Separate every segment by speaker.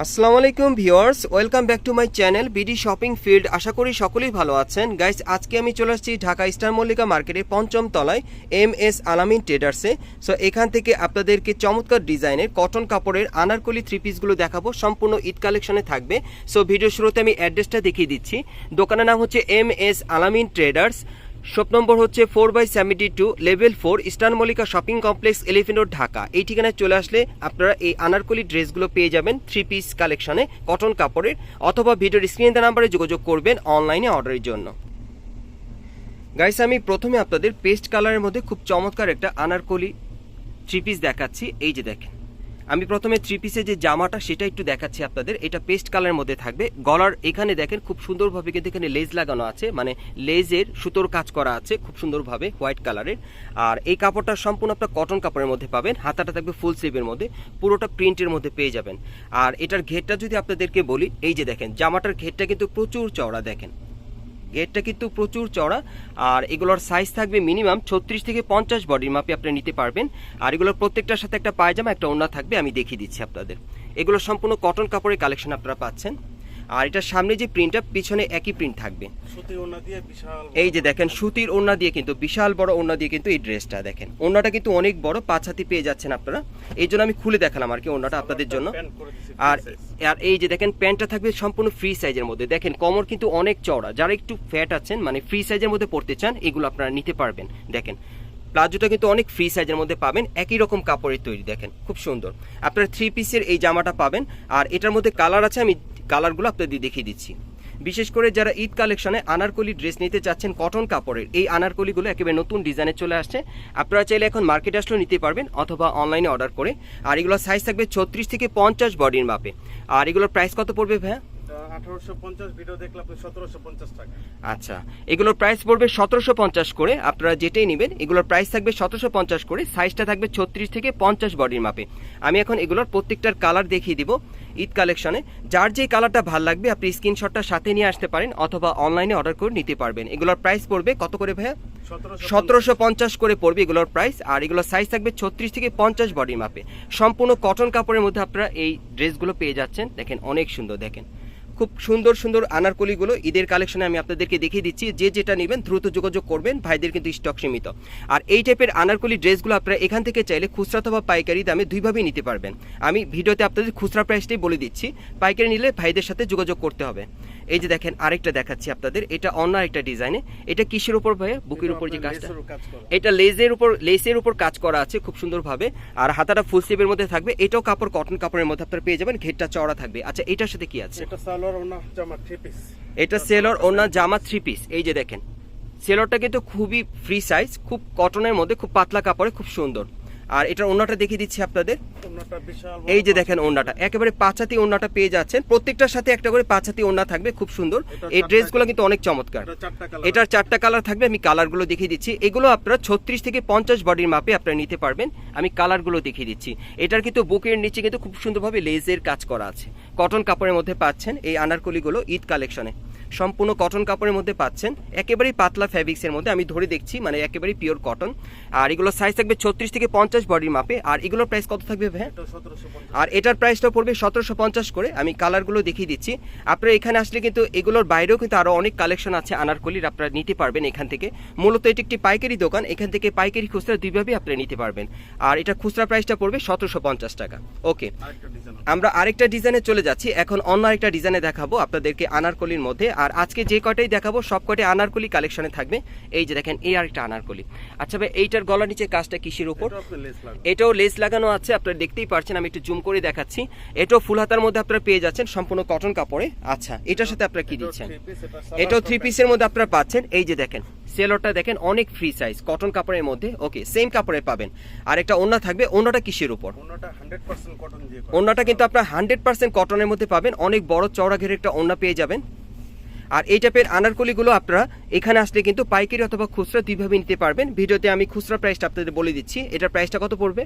Speaker 1: আসসালামু আলাইকুম viewers, welcome back to my channel BD shopping field. আশা করি সকলেই ভালো আছেন। গাইস, আজকে আমি চলে আসছি ঢাকা স্টার মল্লিকা মার্কেটের পঞ্চম তলায় এম এস আলামিন ট্রেডার্সে। সো এখান থেকে আপনাদেরকে চমৎকার ডিজাইনের কটন কাপড়ের আনারকলি থ্রি পিসগুলো দেখাবো। সম্পূর্ণ ঈদ কালেকশনে থাকবে। সো ভিডিও শুরুতে আমি অ্যাড্রেসটা দেখিয়ে দিচ্ছি। দোকানের নাম হচ্ছে M S Alamin traders. Shop number হচ্ছে four by seventy two, level four, eastern Mallika shopping complex elephant road Dhaka. এই ঠিকানায় চলে আসলে আপনারা এই আনারকলি ড্রেসগুলো পেয়ে যাবেন থ্রি পিস কালেকশনে কটন কাপড়ের, অথবা ভিডিওর স্ক্রিন নাম্বারে যোগাযোগ করবেন অনলাইনে অর্ডারের জন্য। গাইস আমি প্রথমে আপনাদের পেস্ট কালারের মধ্যে খুব চমৎকার একটা আনারকলি থ্রি পিস দেখাচ্ছি। এই যে দেখেন। আমি প্রথমে থ্রি পিসের যে জামাটা সেটা একটু দেখাচ্ছি আপনাদের। এটা পেস্ট কালারের মধ্যে থাকবে। গলার এখানে দেখেন খুব সুন্দরভাবে কিন্তু এখানে লেজ লাগানো আছে। মানে লেজের সুতোর কাজ করা আছে খুব সুন্দরভাবে হোয়াইট কালারের আর এই কাপড়টা সম্পূর্ণ আপনার কটন কাপড়ের মধ্যে পাবেন। হাতাটা থাকবে ফুল স্লিভের মধ্যে। পুরোটা প্রিন্টের মধ্যে পেয়ে যাবেন। আর এটার ঘেরটা যদি আপনাদেরকে বলি, এই যে দেখেন, জামাটার ঘেরটা কিন্তু প্রচুর চওড়া দেখেন। গেটটা কিন্তু প্রচুর চড়া আর এগুলোর সাইজ থাকবে মিনিমাম ছত্রিশ থেকে পঞ্চাশ বডির মাপে আপনি নিতে পারবেন। আর এগুলোর প্রত্যেকটার সাথে একটা পায়জামা, একটা ওনা থাকবে, আমি দেখিয়ে দিচ্ছি আপনাদের। এগুলো সম্পূর্ণ কটন কাপড়ের কালেকশন আপনারা পাচ্ছেন। আর এটার সামনে যে প্রিন্টটা পিছনে একই প্রিন্ট থাকবে। এই যে দেখেন সুতির ওড়না দিয়ে কিন্তু বিশাল বড় ওড়না দিয়ে কিন্তু এই ড্রেসটা দেখেন। ওড়নাটা কিন্তু অনেক বড় পাঁচ হাতি পেয়ে যাচ্ছেন আপনারা। এই জন্য আমি খুলে দেখালাম আর কি ওড়নাটা আপনাদের জন্য। আর আর এই যে দেখেন প্যান্টটা থাকবে সম্পূর্ণ ফ্রি সাইজের মধ্যে। দেখেন কমর কিন্তু অনেক চওড়া। যারা একটু ফ্যাট আছেন মানে ফ্রি সাইজের মধ্যে পড়তে চান এগুলো আপনারা নিতে পারবেন। দেখেন প্লাজোটা কিন্তু অনেক ফ্রি সাইজের মধ্যে পাবেন। একই রকম কাপড়ের তৈরি দেখেন খুব সুন্দর। আপনারা থ্রি পিসের এই জামাটা পাবেন। আর এটার মধ্যে কালার আছে আমি কালারগুলো আপনাদের দেখিয়ে দিচ্ছি। বিশেষ করে যারা ঈদ কালেকশনে আনারকলি ড্রেস নিতে চাচ্ছেন কটন কাপড়ের, এই আনারকলিগুলো একেবারে নতুন ডিজাইনে চলে আসছে। আপনারা চাইলে এখন মার্কেট আসলেও নিতে পারবেন অথবা অনলাইনে অর্ডার করে। আর এগুলোর সাইজ থাকবে ছত্রিশ থেকে পঞ্চাশ বডির মাপে। আর এগুলোর প্রাইস কত পড়বে ভাইয়া?
Speaker 2: আঠারোশো পঞ্চাশ ভিডিও দেখলে আপনি সতেরোশো পঞ্চাশ টাকা।
Speaker 1: আচ্ছা এগুলোর প্রাইস পড়বে সতেরোশো পঞ্চাশ করে। আপনারা যেটাই নেবেন এগুলোর প্রাইস থাকবে সতেরোশো পঞ্চাশ করে। সাইজটা থাকবে ছত্রিশ থেকে পঞ্চাশ বডির মাপে। আমি এখন এগুলোর প্রত্যেকটার কালার দেখিয়ে দিব ঈদ কালেকশনে যার যে কালারটা ভালো লাগবে আপনি স্ক্রিনশটটা সাথে নিয়ে আসতে পারেন অথবা অনলাইনে অর্ডার করে নিতে পারবেন। এগুলোর প্রাইস পড়বে কত করে ভাইয়া?
Speaker 2: সতেরোশো
Speaker 1: সতেরোশো পঞ্চাশ করে পড়বে এগুলোর প্রাইস আর এগুলোর সাইজ থাকবে ছত্রিশ থেকে পঞ্চাশ বডির মাপে। সম্পূর্ণ কটন কাপড়ের মধ্যে আপনারা এই ড্রেসগুলো পেয়ে যাচ্ছেন। দেখেন অনেক সুন্দর দেখেন। খুব সুন্দর সুন্দর আনারকলিগুলো ঈদের কালেকশনে আমি আপনাদেরকে দেখিয়ে দিচ্ছি। যে যেটা নেবেন দ্রুত যোগাযোগ করবেন, ভাইদের কিন্তু স্টক সীমিত। আর এই টাইপের আনারকলি ড্রেসগুলো আপনারা এখান থেকে চাইলে খুচরা অথবা পাইকারি দামে দুইভাবেই নিতে পারবেন। আমি ভিডিওতে আপনাদের খুচরা প্রাইসটাই বলে দিচ্ছি। পাইকারি নিলে ভাইদের সাথে যোগাযোগ করতে হবে। এই যে দেখেন আরেকটা দেখাচ্ছি আপনাদের। এটা অন্য একটা ডিজাইনে। এটা কিসের উপর ভাইয়া? বুকের উপর যে কাজটা? এটা লেজের উপর লেসের উপর কাজ করা আছে খুব সুন্দরভাবে। আর হাতাটা ফুল স্লিভের মধ্যে থাকবে। এটাও কাপড় কটন কাপড়ের মধ্যে আপনারা পেয়ে যাবেন। ঘেরটা চওড়া থাকবে। আচ্ছা এটার সাথে কি আছে?
Speaker 2: এটা সালোয়ার ওনা জামা থ্রি পিস
Speaker 1: এটা সেলর ওনা জামা থ্রি পিস এই যে দেখেন সেলরটা কিন্তু খুবই ফ্রি সাইজ খুব কটনের মধ্যে খুব পাতলা কাপড়ে খুব সুন্দর। আর এটার ওনাটা দেখিয়ে দিচ্ছি আপনাদের।
Speaker 2: ওনাটা
Speaker 1: এই যে দেখেন ওন্নাটা একেবারে পাঁচাতি ওন্নাটা পেয়ে যাচ্ছেন। প্রত্যেকটার সাথে একটা করে পাঁচাতি ওন্না থাকবে খুব সুন্দর। এই ড্রেসগুলো কিন্তু অনেক চমৎকার। এটার চারটা কালার থাকবে আমি কালারগুলো দেখিয়ে দিচ্ছি। এগুলো আপনারা ছত্রিশ থেকে পঞ্চাশ বডির মাপে আপনারা নিতে পারবেন। আমি কালারগুলো দেখিয়ে দিচ্ছি। এটার কিন্তু বুকের নিচে কিন্তু খুব সুন্দরভাবে লেজের কাজ করা আছে। কটন কাপড়ের মধ্যে পাচ্ছেন এই আনারকলিগুলো ঈদ কালেকশনে সম্পূর্ণ কটন কাপড়ের মধ্যে পাচ্ছেন। একেবারেই পাতলা ফ্যাব্রিক্সের মধ্যে আমি ধরে দেখছি মানে একেবারেই পিওর কটন আর এগুলোর সাইজ থাকবে ছত্রিশ থেকে পঞ্চাশ বডির মাপে। আর এগুলোর প্রাইস কত থাকবে ভাই
Speaker 2: পঞ্চাশ।
Speaker 1: আর এটার প্রাইসটা পড়বে সতেরোশো পঞ্চাশ করে। আমি কালারগুলো দেখিয়ে দিচ্ছি। আপনারা এখানে আসলে কিন্তু এগুলোর বাইরেও কিন্তু আরও অনেক কালেকশন আছে আনারকলির আপনারা নিতে পারবেন এখান থেকে। মূলত এটি একটি পাইকারি দোকান। এখান থেকে পাইকারি খুচরা দুইভাবেই আপনারা নিতে পারবেন। আর এটা খুচরা প্রাইসটা পড়বে সতেরোশো পঞ্চাশ টাকা। ওকে আমরা আরেকটা ডিজাইনে চলে যাচ্ছি। এখন অন্য আরেকটা ডিজাইনে দেখাবো আপনাদেরকে আনারকলির মধ্যে। আর আজকে যে কটাই দেখাবো সব কটাই আনারকলি কালেকশনে থাকবে। এই যে দেখেন এই আরেকটা আনারকলি। আচ্ছা ভাই এইটার গলা নিচে কাজটা কিসের উপর? এটাও লেস লাগানো। আছে আপনারা দেখতেই পারছেন আমি একটু জুম করে দেখাচ্ছি। এটাও ফুল হাতার মধ্যে আপনারা পেয়ে যাচ্ছেন সম্পূর্ণ কটন কাপড়ে। আচ্ছা এটার সাথে আপনারা কি দিচ্ছেন? এটাও থ্রি পিসের মধ্যে আপনারা পাচ্ছেন। এই যে দেখেন সেলোটা দেখেন অনেক ফ্রি সাইজ কটন কাপড়ের মধ্যে। ওকে সেম কাপড়ে পাবেন। আর একটা ওন্না থাকবে ওন্নাটা কিসের উপর?
Speaker 2: ওনাটা।
Speaker 1: ওন্নাটা কিন্তু আপনার হান্ড্রেড পার্সেন্ট কটনের মধ্যে পাবেন অনেক বড় চওড়া ঘেরে একটা ওন্না পেয়ে যাবেন। আর এই টাইপের আনারকলিগুলো আপনারা এখানে আসলে কিন্তু পাইকারি অথবা খুচরা দুইভাবে নিতে পারবেন। ভিডিওতে আমি খুচরা প্রাইসটা আপনাদের বলে দিচ্ছি। এটার প্রাইসটা কত পড়বে?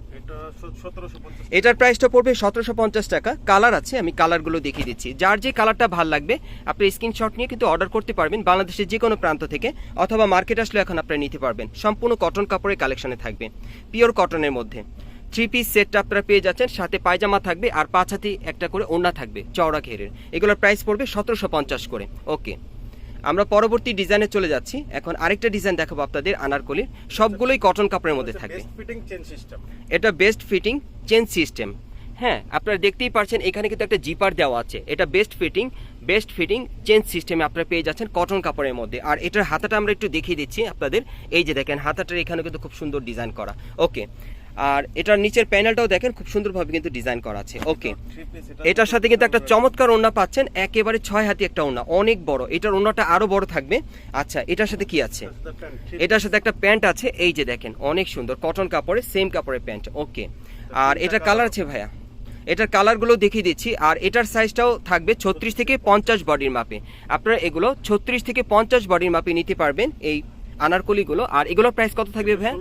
Speaker 1: এটার প্রাইসটা পড়বে সতেরোশো পঞ্চাশ টাকা। কালার আছে আমি কালারগুলো দেখিয়ে দিচ্ছি। যার যে কালারটা ভালো লাগবে আপনি স্ক্রিনশট নিয়ে কিন্তু অর্ডার করতে পারবেন বাংলাদেশের যে কোনো প্রান্ত থেকে অথবা মার্কেট আসলে এখন আপনারা নিতে পারবেন। সম্পূর্ণ কটন কাপড়ের কালেকশনে থাকবে। পিওর কটনের মধ্যে। থ্রি পিস সেটটা আপনারা পেয়ে যাচ্ছেন। সাথে পায়জামা থাকবে আর পাঁচ হাতি একটা করে ওড়না থাকবে চওড়া ঘেরের। এগুলোর প্রাইস পড়বে সতেরোশো পঞ্চাশ করে। ওকে আমরা পরবর্তী ডিজাইনে চলে যাচ্ছি। এখন আরেকটা ডিজাইন দেখাবো আপনাদের আনারকলির। সবগুলোই কটন কাপড়ের মধ্যে থাকবে। এটা বেস্ট ফিটিং চেন সিস্টেম হ্যাঁ আপনারা দেখতেই পারছেন এখানে কিন্তু একটা জিপার দেওয়া আছে। এটা best fitting best fitting chain সিস্টেমে আপনারা পেয়ে যাচ্ছেন কটন কাপড়ের মধ্যে। আর এটার হাতাটা আমরা একটু দেখিয়ে দিচ্ছি আপনাদের। এই যে দেখেন হাতাটার এখানে কিন্তু খুব সুন্দর ডিজাইন করা। ওকে আর এটার নিচের প্যানেলটাও দেখেন খুব সুন্দরভাবে কিন্তু ডিজাইন করা আছে। ওকে এটার সাথে কিন্তু একটা চমৎকার ওড়না পাচ্ছেন একেবারে ছয় হাতি একটা ওড়না অনেক বড়। এটার ওড়নাটা আরও বড় থাকবে। আচ্ছা এটার সাথে কি আছে? এটার সাথে একটা প্যান্ট আছে এই যে দেখেন অনেক সুন্দর কটন কাপড়ে সেম কাপড়ের প্যান্ট ওকে আর এটা কালার আছে ভাইয়া? এটার কালারগুলো দেখিয়ে দিচ্ছি আর এটার সাইজটাও থাকবে ছত্রিশ থেকে পঞ্চাশ বডির মাপে। আপনারা এগুলো ছত্রিশ থেকে পঞ্চাশ বডির মাপে নিতে পারবেন এই আনারকলিগুলো আর এগুলোর প্রাইস কত থাকবে
Speaker 2: টাকা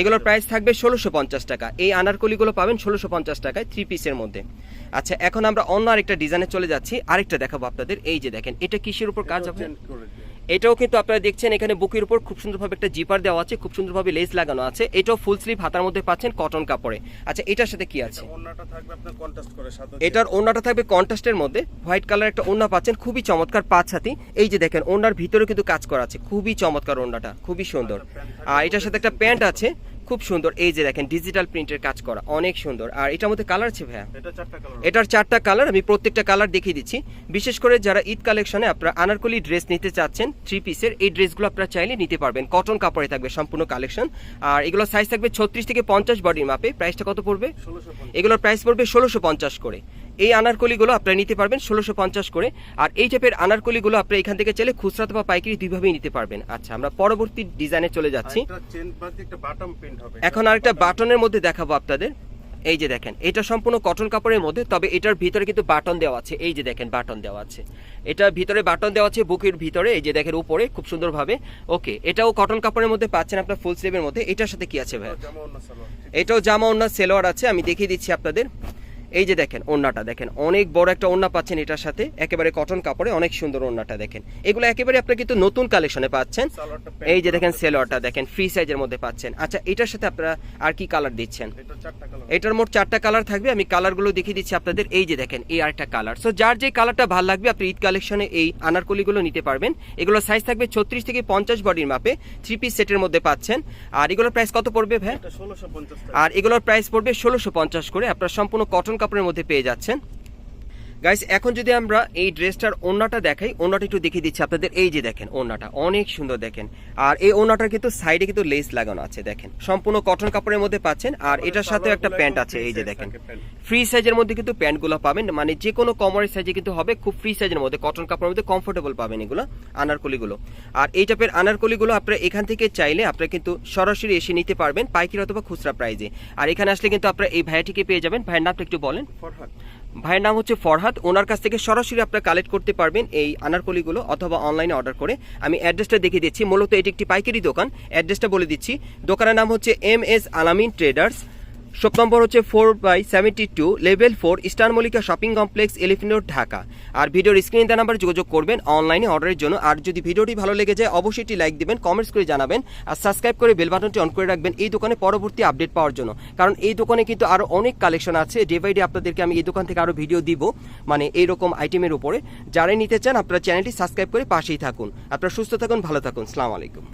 Speaker 1: এগুলোর প্রাইস থাকবে ষোলোশো পঞ্চাশ টাকা। এই আনারকলিগুলো পাবেন ষোলোশো পঞ্চাশ টাকায় থ্রি পিসের মধ্যে। আচ্ছা এখন আমরা অন্য আরেকটা ডিজাইনে চলে যাচ্ছি। আরেকটা দেখাবো আপনাদের। এই যে দেখেন এটা কিসের উপর কাজ হবে। এটাও কিন্তু আপনারা দেখছেন এখানে বুকের উপর খুব সুন্দরভাবে একটা জিপার দেওয়া আছে খুব সুন্দরভাবে লেস লাগানো আছে। এটাও ফুল স্লিভ হাতার মধ্যে পাচ্ছেন কটন কাপড়ে। আচ্ছা এটার সাথে কি আছে? এটার ওনাটা থাকবে কন্ট্রাস্টের মধ্যে। হোয়াইট কালার একটা ওনা পাচ্ছেন খুবই চমৎকার পাঁচ হাতি। এই যে দেখেন ওনার ভিতরে কিন্তু কাজ করা আছে। খুবই চমৎকার ওনাটা খুবই সুন্দর। আর এটার সাথে একটা প্যান্ট আছে। খুব সুন্দর। এই যে দেখেন ডিজিটাল প্রিন্টের কাজ করা অনেক সুন্দর। আর এটার মধ্যে কালার আছে ভাইয়া?
Speaker 2: চারটা কালার
Speaker 1: এটার চারটা কালার আমি প্রত্যেকটা কালার দেখিয়ে দিচ্ছি। বিশেষ করে যারা ঈদ কালেকশনে আপনারা আনারকলি ড্রেস নিতে চাচ্ছেন থ্রি পিসের এই ড্রেসগুলো আপনারা চাইলে নিতে পারবেন। কটন কাপড়ে থাকবে সম্পূর্ণ কালেকশন আর এগুলো সাইজ থাকবে ছত্রিশ থেকে পঞ্চাশ বডির মাপে প্রাইসটা কত পড়বে? এগুলোর প্রাইস পড়বে ষোলোশো পঞ্চাশ করে। এই আনারকলিগুলো আপনারা নিতে পারবেন ষোলোশো পঞ্চাশ করে। আর এই টাইপের আনারকলিগুলো আপনারা এখান থেকে চাইলে খুচরা বা পাইকারি দুইভাবেই নিতে পারবেন। আচ্ছা আমরা পরবর্তী ডিজাইনে চলে যাচ্ছি।
Speaker 2: চেন বাকি একটা
Speaker 1: এখন আরেকটা বাটনের মধ্যে দেখাবো আপনাদের। এই যে দেখেন এটা সম্পূর্ণ কটন কাপড়ের মধ্যে তবে এটার ভিতরে কিন্তু বাটন দেওয়া আছে। এই যে দেখেন বাটন দেওয়া আছে। এটা ভিতরে বাটন দেওয়া আছে বুকের ভিতরে এই যে দেখেন উপরে খুব সুন্দরভাবে। ওকে এটাও কটন কাপড়ের মধ্যে পাচ্ছেন আপনার ফুল স্লিভের মধ্যে। এটার সাথে কি আছে ভাই এটাও জামা ওড়না সেলোয়ার আছে আমি দেখিয়ে দিচ্ছি আপনাদের। এই যে দেখেন ওড়নাটা দেখেন অনেক বড় একটা ওড়না পাচ্ছেন এটার সাথে। একেবারে কটন কাপড়ে অনেক সুন্দর ওড়নাটা দেখেন। এগুলো একেবারে আপনারা কিন্তু নতুন কালেকশনে পাচ্ছেন। এই যে দেখেন সেলোয়ারটা দেখেন ফ্রি সাইজের মধ্যে পাচ্ছেন। আচ্ছা এটার সাথে আপনারা আর কি কালার দিচ্ছেন? এটার মোট চারটা কালার থাকবে। আমি কালারগুলো দেখিয়ে দিচ্ছি আপনাদের। এই যে দেখেন এই আরেকটা কালার সো যার যে কালারটা ভালো লাগবে আপনি ঈদ কালেকশনে এই আনারকলিগুলো নিতে পারবেন। এগুলো সাইজ থাকবে ছত্রিশ থেকে পঞ্চাশ বডির মাপে। থ্রি পিস সেটের মধ্যে পাচ্ছেন। আর এগুলোর প্রাইস কত পড়বে ভাই?
Speaker 2: ষোলোশো পঞ্চাশ
Speaker 1: আর এগুলোর প্রাইস পড়বে ষোলোশো পঞ্চাশ করে। আপনার সম্পূর্ণ কটন কাপড়ের মধ্যে পেয়ে যাচ্ছেন। গাইস এখন যদি আমরা এই ড্রেসটার ওড়নাটা দেখাই ওড়নাটা একটু দেখিয়ে দিচ্ছি আপনাদের। এই যে দেখেন ওড়নাটা অনেক সুন্দর দেখেন। আর এই ওড়নাটার কিন্তু সাইডে কিন্তু লেস লাগানো আছে দেখেন। সম্পূর্ণ কটন কাপড়ের মধ্যে পাচ্ছেন আর এটার সাথেও একটা প্যান্ট আছে এই যে দেখেন। ফ্রি সাইজের মধ্যে কিন্তু প্যান্টগুলো পাবেন মানে যে কোনো কমারের সাইজে কিন্তু হবে খুব ফ্রি সাইজের মধ্যে কটন কাপড়ের মধ্যে কমফোর্টেবল পাবেন এগুলো আনারকলিগুলো। আর এই টাইপের আনারকলিগুলো আপনারা এখান থেকে চাইলে আপনারা কিন্তু সরাসরি এসে নিতে পারবেন পাইকারি অথবা খুচরা প্রাইজে আর এখানে আসলে কিন্তু আপনারা এই ভাইয়াটিকে পেয়ে যাবেন। ভাইয়ের নামটা একটু বলেন।
Speaker 2: ফরহাদ।
Speaker 1: ভাইয়ের নাম হচ্ছে ফরহাদ। ওনার কাছ থেকে সরাসরি আপনারা কালেক্ট করতে পারবেন এই আনারকলিগুলো অথবা অনলাইনে অর্ডার করে। আমি অ্যাড্রেসটা দেখিয়ে দিচ্ছি। মূলত এটি একটি পাইকারি দোকান। অ্যাড্রেসটা বলে দিচ্ছি। দোকানের নাম হচ্ছে M S Alamin traders shop number হচ্ছে four by seventy two level four eastern Mallika shopping complex elephant road Dhaka আর ভিডিওর স্ক্রিন দেওয়া নাম্বার যোগাযোগ করবেন অনলাইনে অর্ডারের জন্য। আর যদি ভিডিওটি ভালো লেগে যায়, অবশ্যই একটি লাইক দিবেন কমেন্টস করে জানাবেন, আর সাবস্ক্রাইব করে বেল বাটনটি অন করে রাখবেন এই দোকানে পরবর্তী আপডেট পাওয়ার জন্য। কারণ এই দোকানে কিন্তু আরও অনেক কালেকশন আছে। ডে বাই ডে আপনাদেরকে আমি এই দোকান থেকে আরও ভিডিও দিব মানে এইরকম আইটেমের উপরে। যারাই নিতে চান, আপনারা চ্যানেলটি সাবস্ক্রাইব করে পাশেই থাকুন। আপনারা সুস্থ থাকুন, ভালো থাকুন। সালাম আলাইকুম।